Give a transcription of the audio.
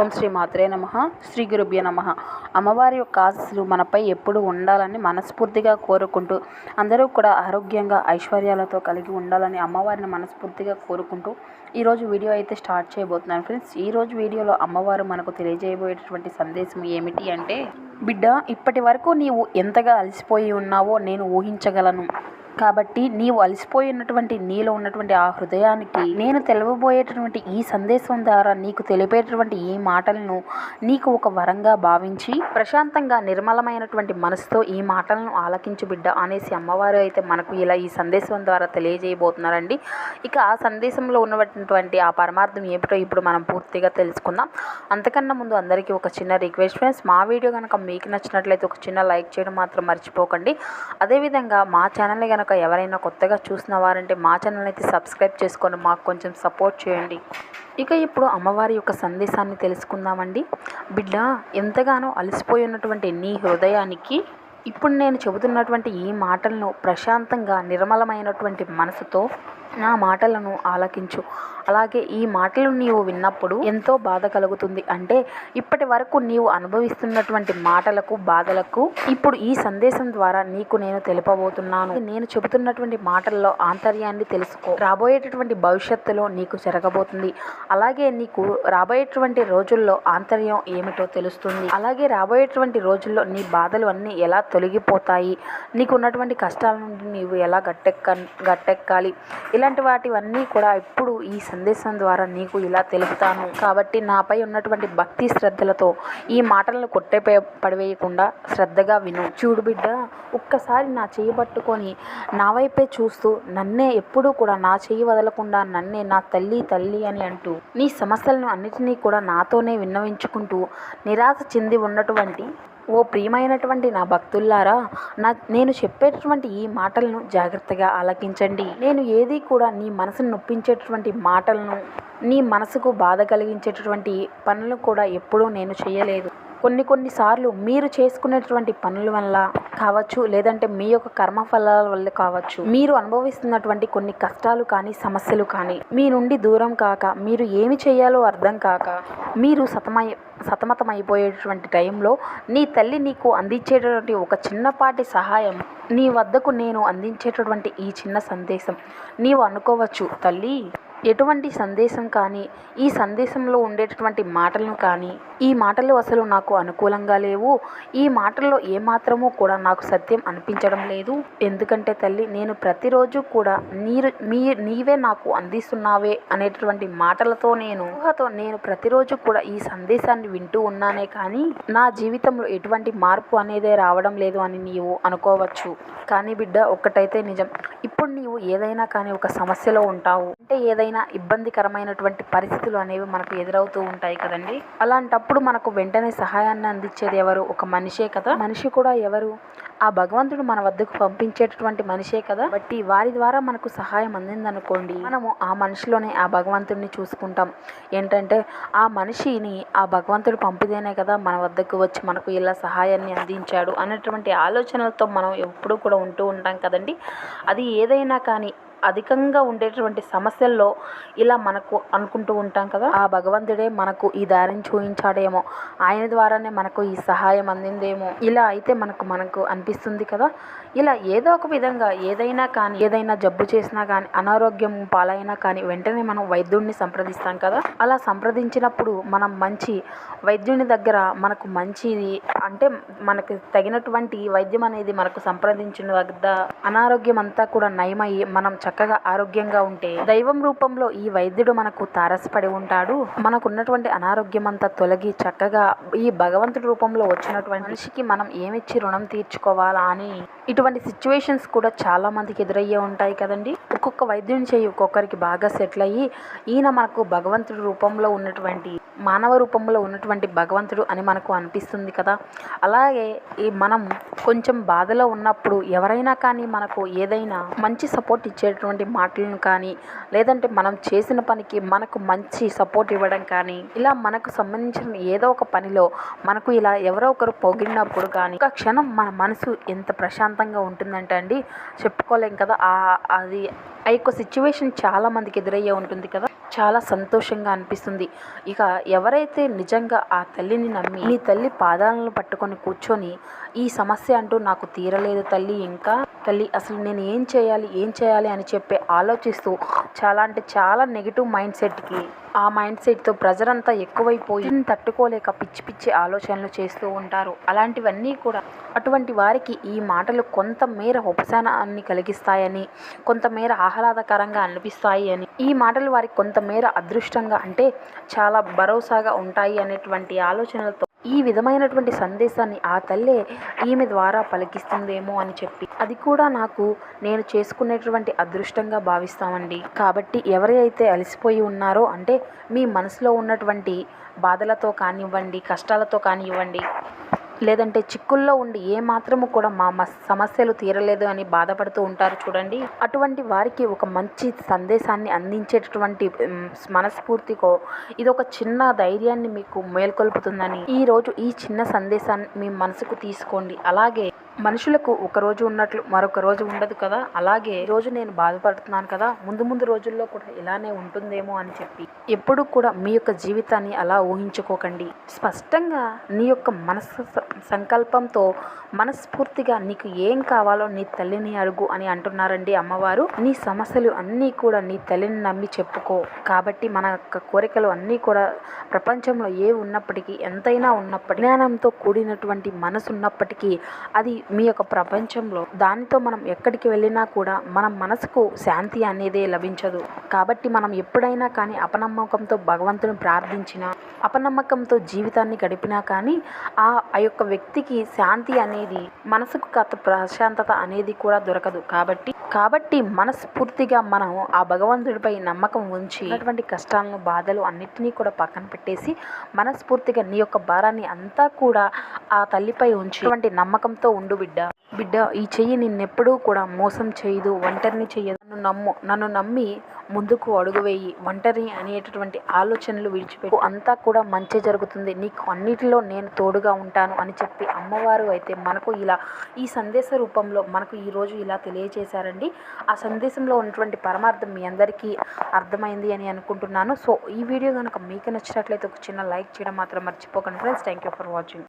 ఓం శ్రీ మాత్రే నమ. శ్రీ గురుభ్య నమ. అమ్మవారి యొక్క ఆశీస్సులు మనపై ఎప్పుడు ఉండాలని మనస్ఫూర్తిగా కోరుకుంటూ అందరూ కూడా ఆరోగ్యంగా ఐశ్వర్యాలతో కలిగి ఉండాలని అమ్మవారిని మనస్ఫూర్తిగా కోరుకుంటూ ఈరోజు వీడియో అయితే స్టార్ట్ చేయబోతున్నాను ఫ్రెండ్స్. ఈరోజు వీడియోలో అమ్మవారు మనకు తెలియజేయబోయేటటువంటి సందేశం ఏమిటి అంటే బిడ్డ ఇప్పటి వరకు నీవు ఎంతగా అలసిపోయి ఉన్నావో నేను ఊహించగలను. కాబట్టి నీవు అలసిపోయినటువంటి నీలో ఉన్నటువంటి ఆ హృదయానికి నేను తెలవబోయేటటువంటి ఈ సందేశం ద్వారా నీకు తెలిపేటటువంటి ఈ మాటలను నీకు ఒక వరంగా భావించి ప్రశాంతంగా నిర్మలమైనటువంటి మనసుతో ఈ మాటలను ఆలకించు బిడ్డ అనేసి అమ్మవారు అయితే మనకు ఇలా ఈ సందేశం ద్వారా తెలియజేయబోతున్నారండి. ఇక ఆ సందేశంలో ఉన్నటువంటి ఆ పరమార్థం ఏమిటో ఇప్పుడు మనం పూర్తిగా తెలుసుకుందాం. అంతకన్నా ముందు అందరికీ ఒక చిన్న రిక్వెస్ట్ ఫ్రెండ్స్ మా వీడియో కనుక మీకు నచ్చినట్లయితే ఒక చిన్న లైక్ చేయడం మాత్రం మర్చిపోకండి. అదేవిధంగా మా ఛానల్ని కనుక ఎవరైనా కొత్తగా చూసిన వారంటే మా ఛానల్ అయితే సబ్స్క్రైబ్ చేసుకొని మాకు కొంచెం సపోర్ట్ చేయండి. ఇక ఇప్పుడు అమ్మవారి యొక్క సందేశాన్ని తెలుసుకుందామండి. బిడ్డ ఎంతగానో అలసిపోయి ఉన్నటువంటి నీ హృదయానికి ఇప్పుడు నేను చెబుతున్నటువంటి ఈ మాటలను ప్రశాంతంగా నిర్మలమైనటువంటి మనసుతో నా మాటలను ఆలకించు. అలాగే ఈ మాటలు నీవు విన్నప్పుడు ఎంతో బాధ కలుగుతుంది. అంటే ఇప్పటి వరకు నీవు అనుభవిస్తున్నటువంటి మాటలకు బాధలకు ఇప్పుడు ఈ సందేశం ద్వారా నీకు నేను తెలుపబోతున్నాను. నేను చెబుతున్నటువంటి మాటల్లో ఆంతర్యాన్ని తెలుసుకో. రాబోయేటటువంటి భవిష్యత్తులో నీకు జరగబోతుంది. అలాగే నీకు రాబోయేటువంటి రోజుల్లో ఆంతర్యం ఏమిటో తెలుస్తుంది. అలాగే రాబోయేటువంటి రోజుల్లో నీ బాధలు అన్నీ ఎలా తొలగిపోతాయి? నీకున్నటువంటి కష్టాల నుండి నీవు ఎలా గట్టెక్క గట్టెక్కాలి? ఇలాంటి వాటివన్నీ కూడా ఇప్పుడు ఈ సందేశం ద్వారా నీకు ఇలా తెలుపుతాను. కాబట్టి నాపై ఉన్నటువంటి భక్తి శ్రద్ధలతో ఈ మాటలను కొట్టే పడివేయకుండా శ్రద్ధగా విను. చూడు బిడ్డ ఒక్కసారి నా చేయి పట్టుకొని నా వైపే చూస్తూ నన్నే ఎప్పుడూ కూడా నా చేయి వదలకుండా నన్నే నా తల్లి తల్లి అని అంటూ నీ సమస్యలను అన్నిటినీ కూడా నాతోనే విన్నవించుకుంటూ నిరాశ చెంది ఉన్నటువంటి ఓ ప్రియమైనటువంటి నా భక్తుల్లారా నా నేను చెప్పేటటువంటి ఈ మాటలను జాగ్రత్తగా ఆలకించండి. నేను ఏది కూడా నీ మనసును నొప్పించేటటువంటి మాటలను నీ మనసుకు బాధ కలిగించేటటువంటి పనులు కూడా ఎప్పుడూ నేను చేయలేదు. కొన్ని కొన్నిసార్లు మీరు చేసుకునేటువంటి పనుల వల్ల కావచ్చు లేదంటే మీ యొక్క కర్మ ఫలాల వల్ల కావచ్చు మీరు అనుభవిస్తున్నటువంటి కొన్ని కష్టాలు కానీ సమస్యలు కానీ మీ నుండి దూరం కాక మీరు ఏమి చేయాలో అర్థం కాక మీరు సతమై సతమతమైపోయేటువంటి టైంలో నీ తల్లి నీకు అందించేటటువంటి ఒక చిన్నపాటి సహాయం నీ వద్దకు నేను అందించేటటువంటి ఈ చిన్న సందేశం నీవు అనుకోవచ్చు తల్లి ఎటువంటి సందేశం కానీ ఈ సందేశంలో ఉండేటటువంటి మాటలను కానీ ఈ మాటలు అసలు నాకు అనుకూలంగా లేవు. ఈ మాటల్లో ఏమాత్రమూ కూడా నాకు సత్యం అనిపించడం లేదు. ఎందుకంటే తల్లి నేను ప్రతిరోజు కూడా నీరు మీ నీవే నాకు అందిస్తున్నావే అనేటటువంటి మాటలతో నేను ఊహతో నేను ప్రతిరోజు కూడా ఈ సందేశాన్ని వింటూ ఉన్నానే కానీ నా జీవితంలో ఎటువంటి మార్పు అనేదే రావడం లేదు అని నీవు అనుకోవచ్చు. కానీ బిడ్డ ఒక్కటైతే నిజం. ఇప్పుడు నీవు ఏదైనా కానీ ఒక సమస్యలో ఉంటావు. అంటే ఏదైనా ఇబ్బందికరమైనటువంటి పరిస్థితులు అనేవి మనకు ఎదురవుతూ ఉంటాయి కదండి. అలాంటప్పుడు మనకు వెంటనే సహాయాన్ని అందించేది ఎవరు? ఒక మనిషే కదా. మనిషి కూడా ఎవరు? ఆ భగవంతుడు మన వద్దకు పంపించేటటువంటి మనిషే కదా. బట్టి వారి ద్వారా మనకు సహాయం అందిందనుకోండి. మనము ఆ మనిషిలోనే ఆ భగవంతుడిని చూసుకుంటాం. ఏంటంటే ఆ మనిషిని ఆ భగవంతుడు పంపితేనే కదా మన వద్దకు వచ్చి మనకు ఇలా సహాయాన్ని అందించాడు అనేటువంటి ఆలోచనలతో మనం ఎప్పుడూ కూడా ఉంటూ ఉంటాం కదండి. అది ఏదైనా కానీ అధికంగా ఉండేటువంటి సమస్యల్లో ఇలా మనకు అనుకుంటూ ఉంటాం కదా. ఆ భగవంతుడే మనకు ఈ దారిని చూపించాడేమో ఆయన ద్వారానే మనకు ఈ సహాయం అందిందేమో. ఇలా అయితే మనకు మనకు అనిపిస్తుంది కదా. ఇలా ఏదో ఒక విధంగా ఏదైనా కానీ ఏదైనా జబ్బు చేసినా కానీ అనారోగ్యం పాలైనా కానీ వెంటనే మనం వైద్యుడిని సంప్రదిస్తాం కదా. అలా సంప్రదించినప్పుడు మనం మంచి వైద్యుని దగ్గర మనకు మంచిది అంటే మనకు తగినటువంటి వైద్యం అనేది మనకు సంప్రదించిన వద్ద అనారోగ్యం అంతా కూడా నయమయ్యి మనం చక్కగా ఆరోగ్యంగా ఉంటే దైవం రూపంలో ఈ వైద్యుడు మనకు తారసపడి ఉంటాడు. మనకున్నటువంటి అనారోగ్యం అంతా తొలగి చక్కగా ఈ భగవంతుడి రూపంలో వచ్చినటువంటి మనిషికి మనం ఏమిచ్చి రుణం తీర్చుకోవాలా అని ఇటువంటి సిచ్యువేషన్స్ కూడా చాలా మందికి ఎదురయ్యే ఉంటాయి కదండి. ఒక్కొక్క వైద్యుని చేయి ఒక్కొక్కరికి బాగా సెటిల్ అయ్యి ఈయన మనకు భగవంతుడి రూపంలో ఉన్నటువంటి మానవ రూపంలో ఉన్నటువంటి భగవంతుడు అని మనకు అనిపిస్తుంది కదా. అలాగే ఈ మనం కొంచెం బాధలో ఉన్నప్పుడు ఎవరైనా కానీ మనకు ఏదైనా మంచి సపోర్ట్ ఇచ్చేటువంటి మాటలను కానీ లేదంటే మనం చేసిన పనికి మనకు మంచి సపోర్ట్ ఇవ్వడం కానీ ఇలా మనకు సంబంధించిన ఏదో ఒక పనిలో మనకు ఇలా ఎవరో ఒకరు పొగిడినప్పుడు కానీ ఒక క్షణం మన మనసు ఎంత ప్రశాంతంగా ఉంటుందంటే అండి చెప్పుకోలేం కదా. అది ఆ యొక్క సిచ్యువేషన్ చాలా మందికి ఎదురయ్యే ఉంటుంది కదా. చాలా సంతోషంగా అనిపిస్తుంది. ఇక ఎవరైతే నిజంగా ఆ తల్లిని నమ్మి నీ తల్లి పాదాలను పట్టుకొని కూర్చొని ఈ సమస్య అంటూ నాకు తీరలేదు తల్లి ఇంకా తల్లి అసలు నేను ఏం చేయాలి ఏం చేయాలి అని చెప్పి ఆలోచిస్తూ చాలా అంటే చాలా నెగిటివ్ మైండ్ సెట్కి ఆ మైండ్ సెట్తో ప్రజలంతా ఎక్కువైపోయి తట్టుకోలేక పిచ్చి పిచ్చి ఆలోచనలు చేస్తూ ఉంటారు. అలాంటివన్నీ కూడా అటువంటి వారికి ఈ మాటలు కొంతమేర ఉపశమనాన్ని కలిగిస్తాయని కొంతమేర ఆహ్లాదకరంగా అనిపిస్తాయి అని ఈ మాటలు వారికి కొంత మేర అదృష్టంగా అంటే చాలా భరోసాగా ఉంటాయి అనేటువంటి ఆలోచనలతో ఈ విధమైనటువంటి సందేశాన్ని ఆ తల్లే ఈమె ద్వారా పలికిస్తుందేమో అని చెప్పి అది కూడా నాకు నేను చేసుకునేటువంటి అదృష్టంగా భావిస్తామండి. కాబట్టి ఎవరైతే అలసిపోయి ఉన్నారో అంటే మీ మనసులో ఉన్నటువంటి బాధలతో కానివ్వండి కష్టాలతో కానివ్వండి లేదంటే చిక్కుల్లో ఉండి ఏ మాత్రము కూడా మా సమస్యలు తీరలేదు అని బాధపడుతూ ఉంటారు చూడండి. అటువంటి వారికి ఒక మంచి సందేశాన్ని అందించేటటువంటి మనస్ఫూర్తికో ఇది ఒక చిన్న ధైర్యాన్ని మీకు మేల్కొల్పుతుందని ఈరోజు ఈ చిన్న సందేశాన్ని మీ మనసుకు తీసుకోండి. అలాగే మనుషులకు ఒక రోజు ఉన్నట్లు మరొక రోజు ఉండదు కదా? అలాగే రోజు నేను బాధపడుతున్నాను కదా? ముందు ముందు రోజుల్లో కూడా ఇలానే ఉంటుందేమో అని చెప్పి ఎప్పుడు కూడా మీ యొక్క జీవితాన్ని అలా ఊహించుకోకండి. స్పష్టంగా నీ యొక్క మనస్సు సంకల్పంతో మనస్ఫూర్తిగా నీకు ఏం కావాలో నీ తల్లిని అడుగు అని అంటున్నారండి అమ్మవారు. నీ సమస్యలు అన్నీ కూడా నీ తల్లిని నమ్మి చెప్పుకో. కాబట్టి మన యొక్క కోరికలు అన్నీ కూడా ప్రపంచంలో ఏ ఉన్నప్పటికీ ఎంతైనా ఉన్నప్పటికీ జ్ఞానంతో కూడినటువంటి మనసు ఉన్నప్పటికీ అది మీ యొక్క ప్రపంచంలో దానితో మనం ఎక్కడికి వెళ్ళినా కూడా మన మనసుకు శాంతి అనేదే లభించదు. కాబట్టి మనం ఎప్పుడైనా కానీ అపనమ్మకంతో భగవంతుని ప్రార్థించినా అపనమ్మకంతో జీవితాన్ని గడిపినా కానీ ఆ ఆ యొక్క వ్యక్తికి శాంతి అనేది మనసుకు కాస్త ప్రశాంతత అనేది కూడా దొరకదు. కాబట్టి కాబట్టి మనస్ఫూర్తిగా మనం ఆ భగవంతుడిపై నమ్మకం ఉంచి అటువంటి కష్టాలను బాధలు అన్నిటినీ కూడా పక్కన పెట్టేసి మనస్ఫూర్తిగా నీ యొక్క భారాన్ని అంతా కూడా ఆ తల్లిపై ఉంచి అటువంటి నమ్మకంతో ఉండు బిడ్డ. బిడ్డ ఈ చెయ్యి నిన్నెప్పుడూ కూడా మోసం చేయదు ఒంటరిని చెయ్యదు. నన్ను నమ్ము నన్ను నమ్మి ముందుకు అడుగు వేయి. ఒంటరి అనేటటువంటి ఆలోచనలు విడిచిపెట్టు. అంతా కూడా మంచి జరుగుతుంది. నీకు అన్నిటిలో నేను తోడుగా ఉంటాను అని చెప్పి అమ్మవారు అయితే మనకు ఇలా ఈ సందేశ రూపంలో మనకు ఈరోజు ఇలా తెలియజేశారండి. ఆ సందేశంలో ఉన్నటువంటి పరమార్థం మీ అందరికీ అర్థమైంది అని అనుకుంటున్నాను. సో ఈ వీడియో కనుక మీకు నచ్చినట్లయితే ఒక చిన్న లైక్ చేయడం మాత్రం మర్చిపోకండి friends. Thank you for watching.